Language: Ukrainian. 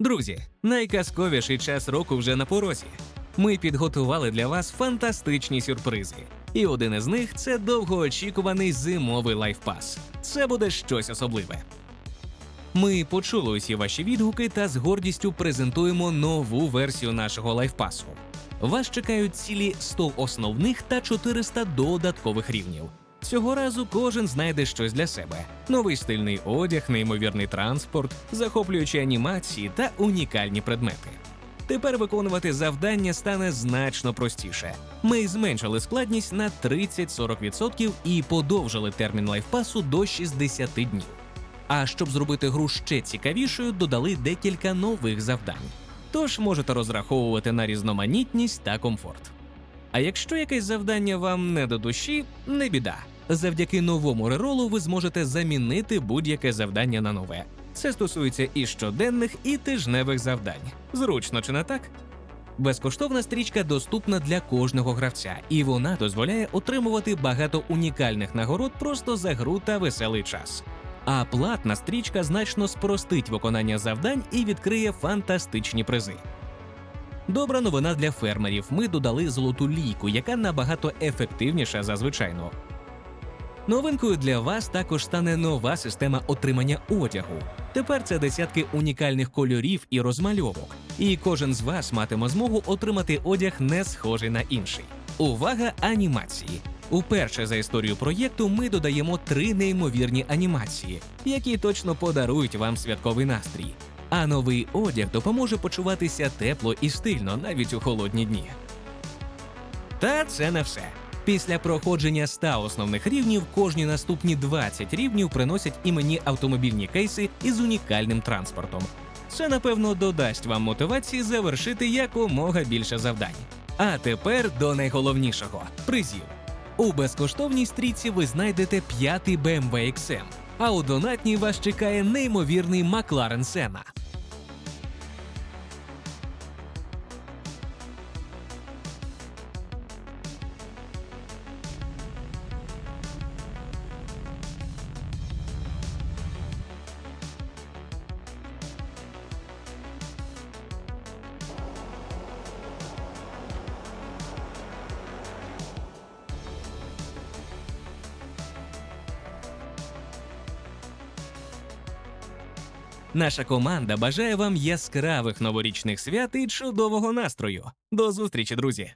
Друзі, найказковіший час року вже на порозі. Ми підготували для вас фантастичні сюрпризи. І один із них це довгоочікуваний зимовий лайфпас. Це буде щось особливе. Ми почули усі ваші відгуки та з гордістю презентуємо нову версію нашого лайфпасу. Вас чекають цілі 100 основних та 400 додаткових рівнів. Цього разу кожен знайде щось для себе: новий стильний одяг, неймовірний транспорт, захоплюючі анімації та унікальні предмети. Тепер виконувати завдання стане значно простіше. Ми зменшили складність на 30-40% і подовжили термін лайфпасу до 60 днів. А щоб зробити гру ще цікавішою, додали декілька нових завдань. Тож можете розраховувати на різноманітність та комфорт. А якщо якесь завдання вам не до душі, не біда. Завдяки новому реролу ви зможете замінити будь-яке завдання на нове. Це стосується і щоденних, і тижневих завдань. Зручно чи не так? Безкоштовна стрічка доступна для кожного гравця, і вона дозволяє отримувати багато унікальних нагород просто за гру та веселий час. А платна стрічка значно спростить виконання завдань і відкриє фантастичні призи. Добра новина для фермерів. Ми додали золоту лійку, яка набагато ефективніша за звичайну. Новинкою для вас також стане нова система отримання одягу. Тепер це десятки унікальних кольорів і розмальовок, і кожен з вас матиме змогу отримати одяг не схожий на інший. Увага анімації! Уперше за історію проєкту ми додаємо три неймовірні анімації, які точно подарують вам святковий настрій. А новий одяг допоможе почуватися тепло і стильно навіть у холодні дні. Та це не все. Після проходження 100 основних рівнів кожні наступні 20 рівнів приносять іменні автомобільні кейси із унікальним транспортом. Це напевно додасть вам мотивації завершити якомога більше завдань. А тепер до найголовнішого призів. У безкоштовній стрічці ви знайдете п'ятий BMW XM, а у донатній вас чекає неймовірний McLaren Senna. Наша команда бажає вам яскравих новорічних свят і чудового настрою. До зустрічі, друзі!